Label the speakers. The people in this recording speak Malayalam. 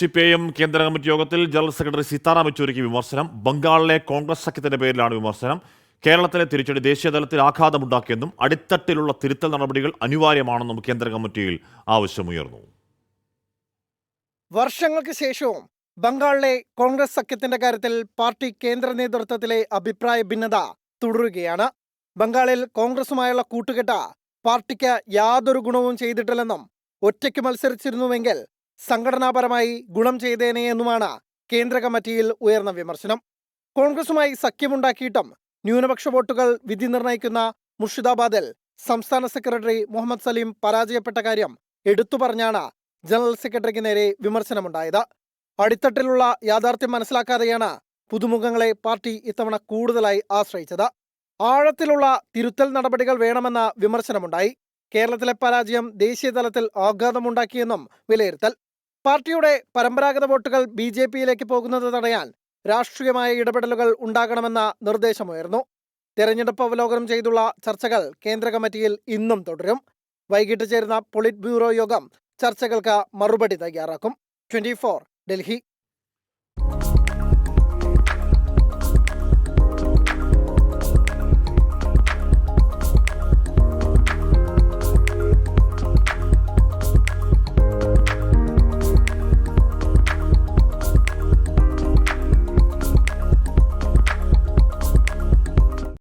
Speaker 1: സി പി ഐ എം കേന്ദ്ര കമ്മിറ്റി യോഗത്തിൽ ജനറൽ സെക്രട്ടറി സീതാറാം യെച്ചൂരിക്ക് വിമർശനം. ബംഗാളിലെ കോൺഗ്രസ് സഖ്യത്തിന്റെ പേരിലാണ് വിമർശനം. കേരളത്തിലെ തിരിച്ചടി ദേശീയതലത്തിൽ ആഘാതമുണ്ടാക്കിയെന്നും അടിത്തട്ടിലുള്ള തിരുത്തൽ നടപടികൾ അനിവാര്യമാണെന്നും കേന്ദ്ര കമ്മിറ്റിയിൽ ആവശ്യമുയർന്നു.
Speaker 2: വർഷങ്ങൾക്ക് ശേഷവും ബംഗാളിലെ കോൺഗ്രസ് സഖ്യത്തിന്റെ കാര്യത്തിൽ പാർട്ടി കേന്ദ്ര നേതൃത്വത്തിലെ അഭിപ്രായ ഭിന്നത തുടരുകയാണ്. ബംഗാളിൽ കോൺഗ്രസുമായുള്ള കൂട്ടുകെട്ട പാർട്ടിക്ക് യാതൊരു ഗുണവും ചെയ്തിട്ടില്ലെന്നും ഒറ്റയ്ക്ക് മത്സരിച്ചിരുന്നുവെങ്കിൽ സംഘടനാപരമായി ഗുണം ചെയ്തേനെ എന്നുമാണ് കേന്ദ്ര കമ്മിറ്റിയിൽ ഉയർന്ന വിമർശനം. കോൺഗ്രസുമായി സഖ്യമുണ്ടാക്കിയിട്ടും ന്യൂനപക്ഷ വോട്ടുകൾ വിധി നിർണയിക്കുന്ന മുർഷിദാബാദിൽ സംസ്ഥാന സെക്രട്ടറി മുഹമ്മദ് സലീം പരാജയപ്പെട്ട കാര്യം എടുത്തു പറഞ്ഞാണ് ജനറൽ സെക്രട്ടറിക്ക് നേരെ വിമർശനമുണ്ടായത്. അടിത്തട്ടിലുള്ള യാഥാർത്ഥ്യം മനസ്സിലാക്കാതെയാണ് പുതുമുഖങ്ങളെ പാർട്ടി ഇത്തവണ കൂടുതലായി ആശ്രയിച്ചത്. ആഴത്തിലുള്ള തിരുത്തൽ നടപടികൾ വേണമെന്ന വിമർശനമുണ്ടായി. കേരളത്തിലെ പരാജയം ദേശീയതലത്തിൽ ആഘാതമുണ്ടാക്കിയെന്നും വിലയിരുത്തൽ. പാർട്ടിയുടെ പരമ്പരാഗത വോട്ടുകൾ ബി ജെ പിയിലേക്ക് പോകുന്നത് തടയാൻ രാഷ്ട്രീയമായ ഇടപെടലുകൾ ഉണ്ടാകണമെന്ന നിർദ്ദേശമുയർന്നു. തെരഞ്ഞെടുപ്പ് അവലോകനം ചെയ്തുള്ള ചർച്ചകൾ കേന്ദ്ര കമ്മിറ്റിയിൽ ഇന്നും തുടരും. വൈകിട്ട് ചേരുന്ന പൊളിറ്റ് ബ്യൂറോ യോഗം ചർച്ചകൾക്ക് മറുപടി തയ്യാറാക്കും. ട്വന്റി ഡൽഹി.